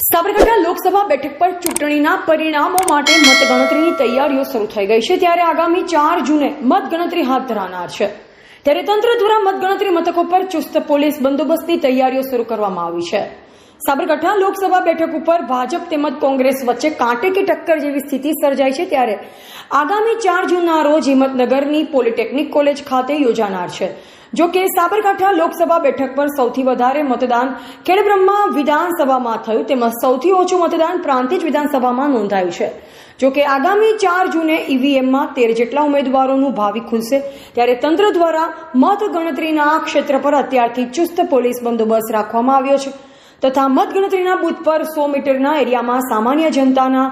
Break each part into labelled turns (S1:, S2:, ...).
S1: સાબરકાંઠા લોકસભા બેઠક પર ચૂંટણીના પરિણામો માટે મતગણતરીની તૈયારીઓ શરૂ થઈ ગઈ છે ત્યારે આગામી ચાર જૂને મતગણતરી હાથ ધરાનાર છે. ત્યારે તંત્ર દ્વારા મતગણતરી મથકો પર ચુસ્ત પોલીસ બંદોબસ્તની તૈયારીઓ શરૂ કરવામાં આવી છે. સાબરકાંઠા લોકસભા બેઠક ઉપર ભાજપ તેમજ કોંગ્રેસ વચ્ચે કાંટે કે ટક્કર જેવી સ્થિતિ સર્જાઈ છે ત્યારે આગામી ચાર જૂનના રોજ હિંમતનગરની પોલિટેકનિક કોલેજ ખાતે યોજાનાર છે. જો કે સાબરકાંઠા લોકસભા બેઠક પર સૌથી વધારે મતદાન ખેડબ્રહ્મા વિધાનસભામાં થયું તેમજ સૌથી ઓછું મતદાન પ્રાંતિજ વિધાનસભામાં નોંધાયું છે. જો કે આગામી ચાર જૂને ઈવીએમમાં તેર જેટલા ઉમેદવારોનું ભાવિ ખુલશે, ત્યારે તંત્ર દ્વારા મતગણતરીના ક્ષેત્ર પર અત્યારથી ચુસ્ત પોલીસ બંદોબસ્ત રાખવામાં આવ્યો છે. તથા મતગણતરીના બુથ પર સો મીટરના એરિયામાં સામાન્ય જનતાના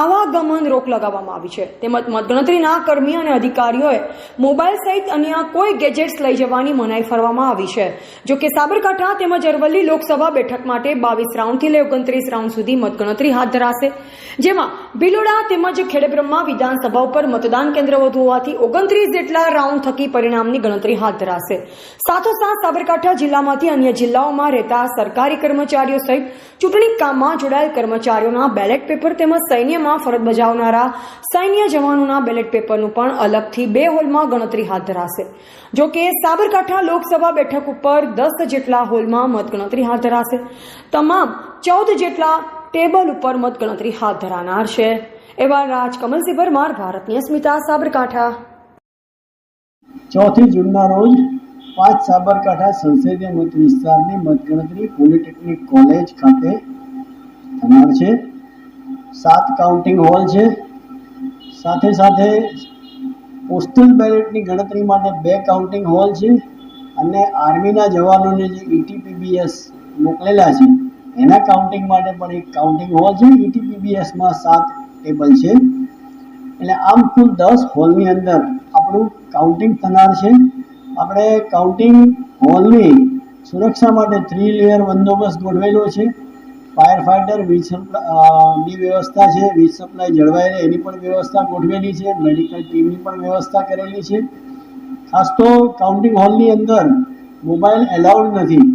S1: આવાગમન રોક લગાવવામાં આવી છે. તેમજ મતગણતરીના કર્મી અને અધિકારીઓએ મોબાઈલ સહિત અન્ય કોઈ ગેજેટ્સ લઈ જવાની મનાઈ ફરવામાં આવી છે. જોકે સાબરકાંઠા તેમજ અરવલ્લી લોકસભા બેઠક માટે બાવીસ રાઉન્ડથી લઈ ઓગણત્રીસ રાઉન્ડ સુધી મતગણતરી હાથ ધરાશે. જેમાં ભિલોડા તેમજ ખેડબ્રહ્મા વિધાનસભા ઉપર મતદાન કેન્દ્ર વધુ હોવાથી ઓગણત્રીસ જેટલા રાઉન્ડ થકી પરિણામની ગણતરી હાથ ધરાશે. સાથોસાથ સાબરકાંઠા જિલ્લામાંથી અન્ય જિલ્લાઓમાં રહેતા સરકારી કર્મચારીઓ સહિત ચૂંટણી કામમાં જોડાયેલ કર્મચારીઓના બેલેટ પેપર તેમજ સૈન્યમાં ફરજ બજાવનારા સૈન્ય જવાનોના બેલેટ પેપરનું પણ અલગથી બે હોલમાં ગણતરી હાથ ધરાશે. જો કે સાબરકાંઠા લોકસભા બેઠક ઉપર દસ જેટલા હોલમાં મતગણતરી હાથ ધરાશે. તમામ ચૌદ જેટલા ટેબલ ઉપર મતગણતરી હાથ ધરાનાર છે. એવા રાજ કમલસિંહ પરમાર ભારતની અસ્મિતા સાબરકાંઠા.
S2: ચોથી જૂનના રોજ પાંચ સાબરકાંઠા સંસદીય મત વિસ્તારની મતગણતરી પોલિટેકનિક કોલેજ ખાતે થનાર છે. સાત કાઉન્ટિંગ હોલ છે. સાથે સાથે પોસ્ટલ બેલેટની ગણતરી માટે બે કાઉન્ટિંગ હોલ છે અને આર્મીના જવાનોને જે ઇટીપીબીએસ ઈટીપીબીએસ મોકલેલા છે, એના કાઉન્ટિંગ માટે પણ એક કાઉન્ટિંગ હોલ છે. ઇટીપીબીએસમાં ઈટીપીબીએસમાં સાત ટેબલ છે. એટલે આમ કુલ દસ હોલની અંદર આપણું કાઉન્ટિંગ થનાર છે. આપણે કાઉન્ટિંગ હોલની સુરક્ષા માટે થ્રી લેયર બંદોબસ્ત ગોઠવેલો છે. ફાયર ફાઇટર વીજની વ્યવસ્થા છે. વીજ સપ્લાય જળવાઈ રહે એની પણ વ્યવસ્થા ગોઠવેલી છે. મેડિકલ ટીમની પણ વ્યવસ્થા કરેલી છે. ખાસ તો કાઉન્ટિંગ હોલની અંદર મોબાઈલ એલાઉડ નથી.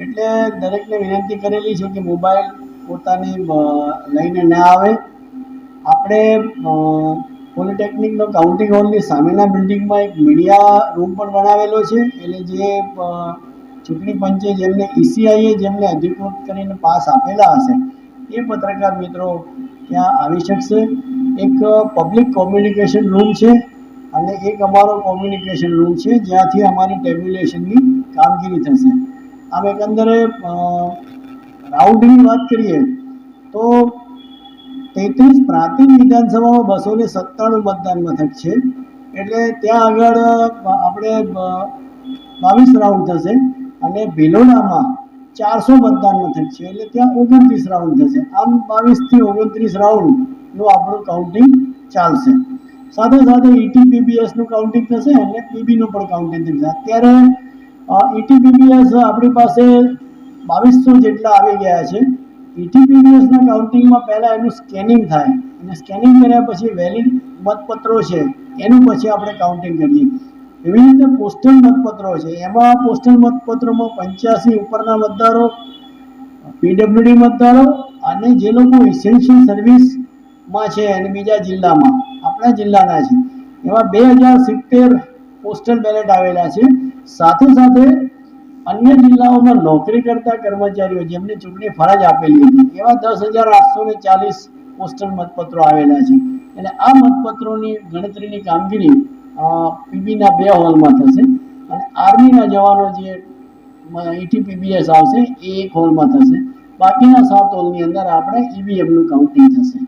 S2: એટલે દરેકને વિનંતી કરેલી છે કે મોબાઈલ પોતાની લઈને ના આવે. આપણે પોલિટેકનિકનો કાઉન્ટિંગ હોલની સામેના બિલ્ડિંગમાં એક મીડિયા રૂમ પણ બનાવેલો છે. એટલે જે ચૂંટણી પંચે જેમને ઈસીઆઈએ જેમને અધિકૃત કરીને પાસ આપેલા હશે, એ પત્રકાર મિત્રો ત્યાં આવી શકશે. એક પબ્લિક કોમ્યુનિકેશન રૂમ છે અને એક અમારો કોમ્યુનિકેશન રૂમ છે, જ્યાંથી અમારી ટેબ્યુલેશનની કામગીરી થશે. આમ એકંદરે રાઉડની વાત કરીએ તો તેત્રીસ પ્રાંતિજ વિધાનસભામાં બસો ને સત્તાણું મતદાન મથક છે. એટલે ત્યાં આગળ આપણે બાવીસ રાઉન્ડ થશે અને ભિલોડામાં ચારસો મતદાન મથક છે. એટલે ત્યાં ઓગણત્રીસ રાઉન્ડ થશે. આમ બાવીસથી ઓગણત્રીસ રાઉન્ડનું આપણું કાઉન્ટિંગ ચાલશે. સાથે સાથે E ઈટીપીબીએસનું કાઉન્ટિંગ થશે અને પીબીનું પણ કાઉન્ટિંગ થશે. અત્યારે ઈટીપીબીએસ આપણી પાસે બાવીસો જેટલા આવી ગયા છે. ઈટીપીબીએસના કાઉન્ટિંગમાં પહેલાં એનું સ્કેનિંગ થાય. અને સ્કેનિંગ કર્યા પછી વેલિડ મતપત્રો છે, એનું પછી આપણે કાઉન્ટિંગ કરીએ. એવી રીતે પોસ્ટલ મતપત્રો છે, એમાં પોસ્ટલ મતપત્રોમાં પંચ્યાસી ઉપરના મતદારો, પીડબ્લ્યુડી મતદારો અને જે લોકો ઇસેન્શિયલ સર્વિસમાં છે અને બીજા જિલ્લામાં, આપણા જિલ્લાના છે. એવા બે હજાર સિત્તેર પોસ્ટલ બેલેટ આવેલા છે. સાથે સાથે અન્ય જિલ્લાઓમાં નોકરી કરતા કર્મચારીઓ જેમને ચૂંટણી ફરજ આપેલી હતી, એવા દસ હજાર આઠસો ને ચાલીસ પોસ્ટલ મતપત્રો આવેલા છે. એટલે આ મતપત્રોની ગણતરીની કામગીરી પીબીના બે હોલમાં થશે અને આર્મીના જવાનો જે ઈટીપીબીએસ આવશે એ એક હોલમાં થશે. બાકીના સાત હોલની અંદર આપણે ઈવીએમનું કાઉન્ટિંગ થશે.